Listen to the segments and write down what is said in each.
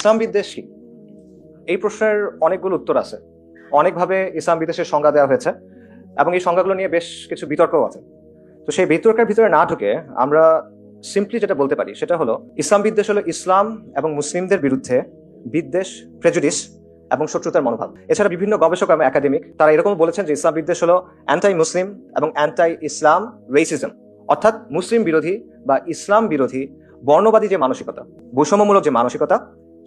ইসলাম বিদ্বেষ কি? এই প্রশ্নের অনেকগুলো উত্তর আছে। অনেকভাবে ইসলাম বিদ্বেষের সংজ্ঞা দেওয়া হয়েছে এবং এই সংজ্ঞাগুলো নিয়ে বেশ কিছু বিতর্কও আছে। তো সেই বিতর্কের ভিতরে না ঢুকে আমরা সিম্পলি যেটা বলতে পারি সেটা হলো, ইসলাম বিদ্বেষ হলো ইসলাম এবং মুসলিমদের বিরুদ্ধে বিদ্বেষ প্রেজুডিস এবং শত্রুতার মনোভাব। এছাড়া বিভিন্ন গবেষক এবং একাডেমিক তারা এরকম বলেছেন যে ইসলাম বিদ্বেষ হলো অ্যান্টাই মুসলিম এবং অ্যান্টাই ইসলাম রেসিজম অর্থাৎ মুসলিম বিরোধী বা ইসলাম বিরোধী বর্ণবাদী যে মানসিকতা, বৈষম্যমূলক যে মানসিকতা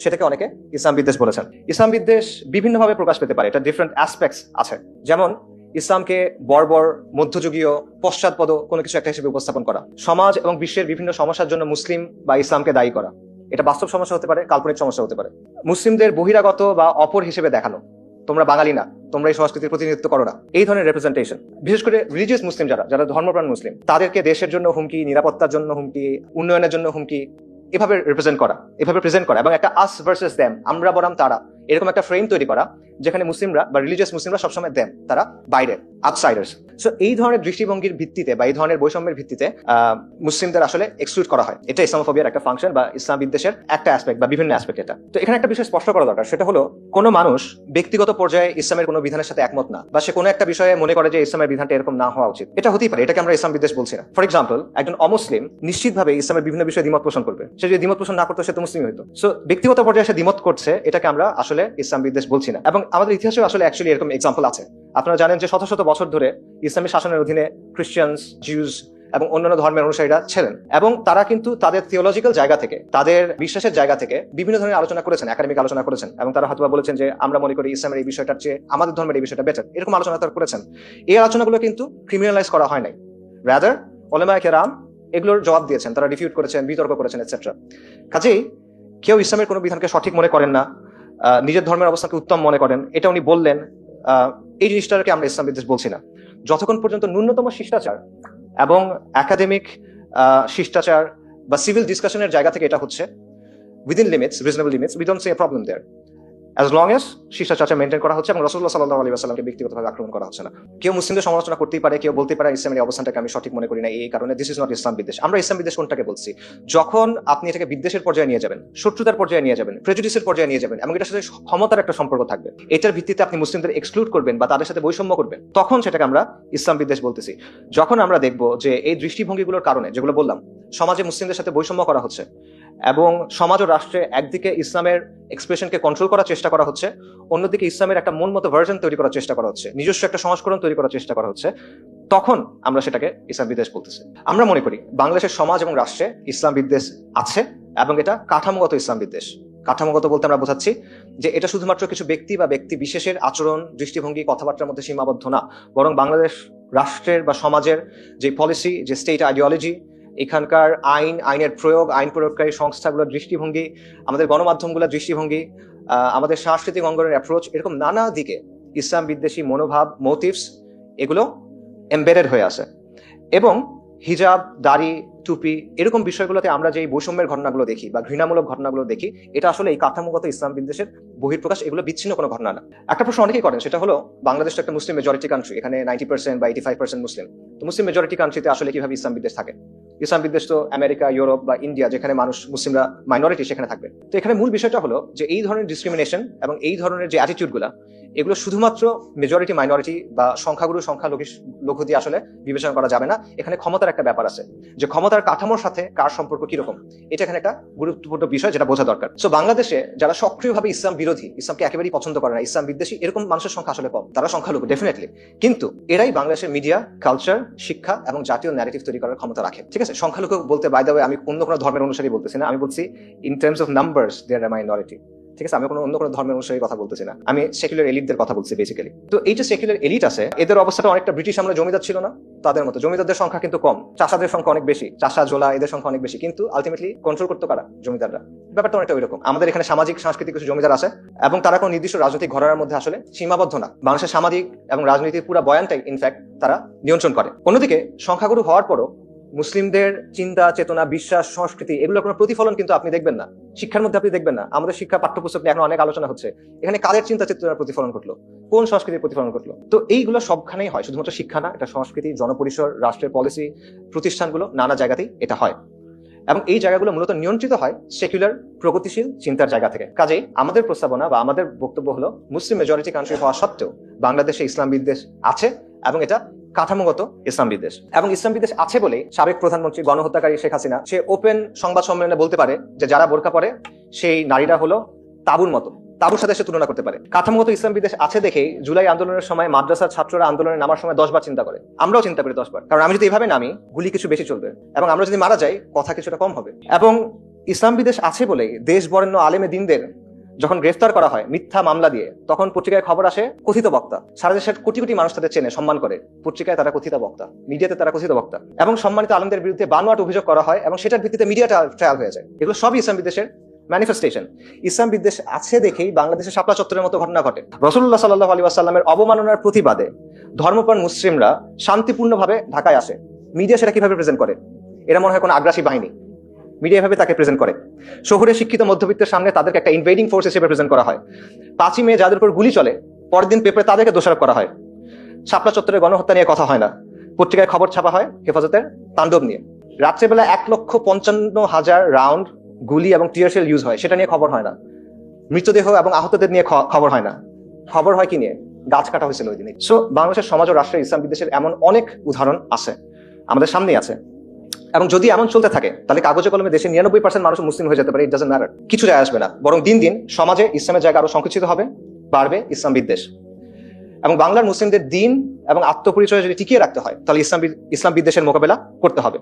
সেটাকে অনেকে ইসলাম বিদ্বেষ বলেছেন। ইসলাম বিদ্বেষ বিভিন্নভাবে প্রকাশ পেতে পারে, এটা ডিফারেন্ট অ্যাসপেক্টস আছে। যেমন, ইসলামকে বর্বর, মধ্যযুগীয়, পশ্চাৎপদ কোনো কিছু একটা হিসেবে উপস্থাপন করা। সমাজ এবং বিশ্বের বিভিন্ন সমস্যার জন্য মুসলিম বা ইসলামকে দায়ী করা। এটা বাস্তব সমস্যা হতে পারে, কাল্পনিক সমস্যা হতে পারে। মুসলিমদের বহিরাগত বা অপর হিসেবে দেখানো। তোমরা বাঙালি না, তোমরা এই সংস্কৃতির প্রতিনিধিত্ব করো না। এই ধরনের রেপ্রেজেন্টেশন বিশেষ করে রিলিজিয়াস মুসলিম যারা যারা ধর্মপ্রাণ মুসলিম, তাদেরকে দেশের জন্য হুমকি, নিরাপত্তার জন্য হুমকি, উন্নয়নের জন্য হুমকি এভাবে রিপ্রেজেন্ট করা, এভাবে প্রেজেন্ট করা এবং একটা আস ভার্সেস দ্যাম আমরা বরাম তারা, এরকম একটা ফ্রেম তৈরি করা। যেখানে মুসলিমরা বা রিলিজিয়াস মুসলিমরা সবসময় দেন তারা বাইরের আউটসাইডার্স সো এই ধরনের দৃষ্টিভঙ্গির ভিত্তিতে বা এই ধরনের বৈষম্যের ভিত্তিতে মুসলিমদের আসলে এক্সক্লুড করা হয়। এটা ইসলামোফোবিয়ার একটা ফাংশন বা ইসলাম বিদ্বেষের একটা অ্যাসপেক্ট বা বিভিন্ন অ্যাসপেক্ট এটা। তো এখানে একটা বিষয় স্পষ্ট করা দরকার, সেটা হলো কোনো মানুষ ব্যক্তিগত পর্যায়ে ইসলামের কোনো বিধানের সাথে একমত না বা সে কোনো একটা বিষয়ে মনে করে যে ইসলামের বিধানটা এরকম না হওয়া উচিত। এটা হতেই পারে, এটাকে আমরা ইসলাম বিদ্বেষ বলছি না। ফর এক্সাম্পল একজন অমুসলিম নিশ্চিতভাবে ইসলামের বিভিন্ন বিষয়ে দ্বিমত পোষণ করবে। সে যদি দ্বিমত পোষণ না করতো, সে তো মুসলিম হইতো সো ব্যক্তিগত পর্যায়ে সে দ্বিমত করছে, এটাকে আমরা আসলে ইসলাম বিদ্বেষ বলছি না। এবং আমাদের ইতিহাসেও আসলে অ্যাকচুয়ালি এরকম এক্সাম্পল আছে। আপনারা জানেন যে শত শত বছর ধরে ইসলামী শাসনের অধীনে খ্রিস্টানস জিউস এবং অন্যান্য ধর্মের অনুসারীরা ছিলেন এবং তারা কিন্তু তাদের থিওলজিক্যাল জায়গা থেকে, তাদের বিশ্বাসের জায়গা থেকে বিভিন্ন ধরনের আলোচনা করেছেন একাডেমিক আলোচনা করেছেন এবং তারা হয়তো বলেছেন যে আমরা মনে করি ইসলামের এই বিষয়টার চেয়ে আমাদের ধর্মের এই বিষয়টা বেটার এরকম আলোচনা তারা করেছেন। এই আলোচনাগুলো কিন্তু ক্রিমিনালাইজ করা হয় নাই। রাদার ওলেমা কেরাম এগুলোর জবাব দিয়েছেন, তারা রিফিউট করেছেন, বিতর্ক করেছেন এটসেট্রা কাজেই কেউ ইসলামের কোনো বিধানকে সঠিক মনে করেন না নিজের ধর্মের অবস্থানকে উত্তম মনে করেন। এটা উনি বললেন এই জিনিসটাকে আমরা ইসলাম বিদ্বেষ বলছি না। যতক্ষণ পর্যন্ত ন্যূনতম শিষ্টাচার এবং একাডেমিক শিষ্টাচার বা সিভিল ডিসকাশনের জায়গা থেকে এটা হচ্ছে within limits reasonable limits we don't see a problem there as long as শিষ্টাচার মেনটেন করা হচ্ছে এবং রসুল্লাহ সাল্লাহ আলী আসালামকে ব্যক্তিগতভাবে আক্রমণ করা হচ্ছে না। কেউ মুসলিমদের সমালোচনা করতেই পারে, কেউ বলতে পারে, ইসলামের অবস্থানটাকে আমি সঠিক মনে করি না এই কারণে দিস ইজ নট ইসলাম বিদ্বেষ। আমরা ইসলাম বিদ্বেষ কোনটাকে বলছি? যখন আপনি এটাকে বিদ্বেষের পর্যায়ে নিয়ে যাবেন, শত্রুতার পর্যায়ে নিয়ে যাবেন প্রেজুডিসের পর্যায়ে নিয়ে যাবেন, এবং এটার সাথে ক্ষমতার একটা সম্পর্ক থাকবে, এটার ভিত্তিতে আপনি মুসলিমদের এক্সক্লুড করবেন বা তাদের সাথে বৈষম্য করবেন, তখন সেটাকে আমরা ইসলাম বিদ্বেষ বলতেছি। যখন আমরা দেখব যে এই দৃষ্টিভঙ্গিগুলোর কারণে, যেগুলো বললাম, সমাজে মুসলিমদের সাথে বৈষম্য করা হচ্ছে এবং সমাজ ও রাষ্ট্রে একদিকে ইসলামের এক্সপ্রেশনকে কন্ট্রোল করার চেষ্টা করা হচ্ছে, অন্যদিকে ইসলামের একটা মন মতো ভার্জন তৈরি করার চেষ্টা করা হচ্ছে, নিজস্ব একটা সংস্করণ তৈরি করার চেষ্টা করা হচ্ছে, তখন আমরা সেটাকে ইসলাম বিদ্বেষ বলতেছি। আমরা মনে করি বাংলাদেশের সমাজ এবং রাষ্ট্রে ইসলাম বিদ্বেষ আছে এবং এটা কাঠামোগত ইসলাম বিদ্বেষ। কাঠামোগত বলতে আমরা বোঝাচ্ছি যে এটা শুধুমাত্র কিছু ব্যক্তি বা ব্যক্তি বিশেষের আচরণ, দৃষ্টিভঙ্গি, কথাবার্তার মধ্যে সীমাবদ্ধ না, বরং বাংলাদেশ রাষ্ট্রের বা সমাজের যে পলিসি যে স্টেট আইডিওলজি এখানকার আইন, আইনের প্রয়োগ, আইন প্রয়োগকারী সংস্থাগুলোর দৃষ্টিভঙ্গি, আমাদের গণমাধ্যমগুলোর দৃষ্টিভঙ্গি আমাদের সাংস্কৃতিক অঙ্গনের অ্যাপ্রোচ এরকম নানা দিকে ইসলাম বিদ্বেষী মনোভাব মোটিভস এগুলো এমবেডেড হয়ে আছে। এবং হিজাব, দাড়ি, টুপি, এরকম বিষয়গুলোতে আমরা যে বৈষম্যের ঘটনাগুলো দেখি বা ঘৃণামূলক ঘটনাগুলো দেখি, এটা আসলে এই কাঠামোগত ইসলাম বিদ্বেষের বহির্প্রকাশ এগুলো বিচ্ছিন্ন কোনো ঘটনা না। একটা প্রশ্ন অনেকেই করেন, সেটা হলো, বাংলাদেশ একটা মুসলিম মেজরিটি কান্ট্রি এখানে নাইনটি পার্সেন্ট বা এইটি ফাইভ পার্সেন্ট মুসলিম। তো মুসলিম মেজরিটি কান্ট্রিতে আসলে কীভাবে ইসলাম বিদ্বেষ থাকে? ইসলাম বিদ্বেষ তো আমেরিকা, ইউরোপ বা ইন্ডিয়া, যেখানে মানুষ মুসলিমরা মাইনরিটি সেখানে থাকবে। তো এখানে মূল বিষয়টা হলো যে এই ধরনের ডিসক্রিমিনেশন এবং এই ধরনের যে অ্যাটিটিউডগুলো এগুলো শুধুমাত্র মেজরিটি মাইনরিটি বা সংখ্যাগুরু, সংখ্যা লঘু দিয়ে আসলে বিবেচনা করা যাবে না। এখানে ক্ষমতার একটা ব্যাপার আছে। যে ক্ষমতার কাঠামোর সাথে কার সম্পর্ক কীরকম, এটা এখানে একটা গুরুত্বপূর্ণ বিষয় যেটা বোঝা দরকার। সো বাংলাদেশে যারা সক্রিয়ভাবে ইসলাম বিরোধী, ইসলামকে একেবারেই পছন্দ করে না, ইসলাম বিদ্বেষী, এরকম মানুষের সংখ্যা আসলে কম। তারা সংখ্যালঘু ডেফিনেটলি কিন্তু এরাই বাংলাদেশের মিডিয়া কালচার শিক্ষা এবং জাতীয় ন্যারেটিভ তৈরি করার ক্ষমতা রাখে। ঠিক আছে, সংখ্যালঘু বলতে বাই দেওয়া আমি অন্য কোনো ধর্মের অনুসারী বলতেছি না। আমি বলছি in terms of numbers their minority ঠিক আছে? আমি কোনো অন্য কোনো ধর্মের অনুসারী কথা বলতেছি না। আমি সেকুলার এলিটদের কথা বলছি বেসিক্যালি তো এই যে সেকুলার এলিট আছে, এদের অবস্থাটা অনেকটা ব্রিটিশ আমরা জমিদার ছিল না, তাদের মতো। জমিদারদের সংখ্যা কিন্তু কম। চাষাদের সংখ্যা অনেক বেশি। চাষা, জোলা, এদের সংখ্যা অনেক বেশি। কিন্তু আলটিমেটলি কন্ট্রোল করতে কারা? জমিদাররা। ব্যাপারটা অনেকটা ওইরকম। আমাদের এখানে সামাজিক, সাংস্কৃতিক কিছু জমিদার আছে, এবং তারা কোনো নির্দিষ্ট রাজনৈতিক ঘটনার মধ্যে আসলে সীমাবদ্ধ না। মানুষের সামাজিক এবং রাজনীতির পুরো বয়ানটাই ইনফ্যাক্ট তারা নিয়ন্ত্রণ করে। অন্যদিকে, সংখ্যাগুরু হওয়ার পরও মুসলিমদের চিন্তা, চেতনা, বিশ্বাস, সংস্কৃতি, এগুলোর কোনো প্রতিফলন কিন্তু আপনি দেখবেন না। শিক্ষার মধ্যে আপনি দেখবেন না। আমাদের শিক্ষা পাঠ্যপুস্তক নিয়ে এখন অনেক আলোচনা হচ্ছে। এখানে কাদের চিন্তা, চেতনার প্রতিফলন ঘটলো? কোন সংস্কৃতির প্রতিফলন ঘটলো? তো এইগুলো সবখানেই হয়। শুধুমাত্র শিক্ষা না, এটা সংস্কৃতি, জনপরিসর, রাষ্ট্রের পলিসি প্রতিষ্ঠানগুলো, নানা জায়গাতেই এটা হয়। এবং এই জায়গাগুলো মূলত নিয়ন্ত্রিত হয় সেকুলার প্রগতিশীল চিন্তার জায়গা থেকে। কাজেই আমাদের প্রস্তাবনা বা আমাদের বক্তব্য হলো, মুসলিম মেজরিটি কান্ট্রি হওয়া সত্ত্বেও বাংলাদেশে ইসলাম বিদ্বেষ আছে এবং এটা কাঠামোগত ইসলাম বিদ্বেষ। এবং ইসলাম বিদ্বেষ আছে বলেই সাবেক প্রধানমন্ত্রী গণহত্যাকারী শেখ হাসিনা, সে ওপেন সংবাদ সম্মেলনে বলতে পারে যে যারা বোরকা পরে, সেই নারীরা হলো তাবুর মতো। তাবুর সাথে সে তুলনা করতে পারে। কাঠামোগত ইসলাম বিদ্বেষ আছে দেখেই জুলাই আন্দোলনের সময় মাদ্রাসার ছাত্ররা আন্দোলনে নামার সময় দশবার চিন্তা করে। আমরাও চিন্তা করি দশবার। কারণ আমি যদি এভাবে নামি, গুলি কিছু বেশি চলবে। এবং আমরা যদি মারা যাই, কথা কিছুটা কম হবে। এবং ইসলাম বিদ্বেষ আছে বলেই দেশ বরেণ্য আলেমে দিনদের যখন গ্রেফতার করা হয় মিথ্যা মামলা দিয়ে, তখন পত্রিকায় খবর আসে কথিত বক্তা। সারা দেশের কোটি কোটি মানুষ তাদের চেনে, সম্মান করে। পত্রিকায় তারা কথিত বক্তা, মিডিয়াতে তারা কথিত বক্তা। এবং সম্মানিত আলমদের বিরুদ্ধে বানোয়াট অভিযোগ করা হয় এবং সেটার ভিত্তিতে মিডিয়া ট্রায়াল হয়ে যায়। এগুলো সবই ইসলাম বিদেশের ম্যানিফেস্টেশন ইসলাম বিদ্বেষ আছে দেখেই বাংলাদেশের শাপলা চত্বরের মতো ঘটনা ঘটে। রসুল্লাহ সাল্লাহ আলী আসাল্লামের অবমাননার প্রতিবাদে ধর্মপ্রাণ মুসলিমরা শান্তিপূর্ণভাবে ঢাকায় আসে। মিডিয়া সেটা কীভাবে প্রেজেন্ট করে? এরা মনে হয় কোনো আগ্রাসী বাহিনী। মিডিয়া ভাবে তাকে প্রেজেন্ট করে। শহরে শিক্ষিত মধ্যবিত্তের সামনে তাদেরকে একটা ইনভেডিং ফোর্স হিসেবে প্রেজেন্ট করা হয়। পাঁচই মে যাদের উপর গুলি চলে পরের দিন পেপারে তাদেরকে দোষারোপ করা হয়। শাপলা চত্বরে গণহত্যা নিয়ে কথা হয় না। পত্রিকায় খবর ছাপা হয় হেফাজতের তাণ্ডব নিয়ে। রাত্রেবেলা এক লক্ষ পঞ্চান্ন হাজার রাউন্ড গুলি এবং টিয়ারশেল ইউজ হয়। সেটা নিয়ে খবর হয় না। মৃতদেহ এবং আহতদের নিয়ে খবর হয় না। খবর হয় কি নিয়ে? গাছ কাটা হয়েছিল ওই দিনে। সো বাংলাদেশের সমাজ ও রাষ্ট্রের ইসলাম বিদেশের এমন অনেক উদাহরণ আছে। আমাদের সামনেই আছে। এবং যদি এমন চলতে থাকে, তাহলে কাগজে কলমে দেশে নিরানব্বই পার্সেন্ট মানুষ মুসলিম হয়ে যেতে পারে ইট ডাজেন্ট ম্যাটার কিছু যায় আসবে না। বরং দিন দিন সমাজে ইসলামের জায়গা আরও সংকুচিত হবে, বাড়বে ইসলাম বিদ্বেষ। এবং বাংলার মুসলিমদের দিন এবং আত্মপরিচয় যদি টিকিয়ে রাখতে হয়, তাহলে ইসলাম ইসলাম বিদ্বেষের মোকাবেলা করতে হবে।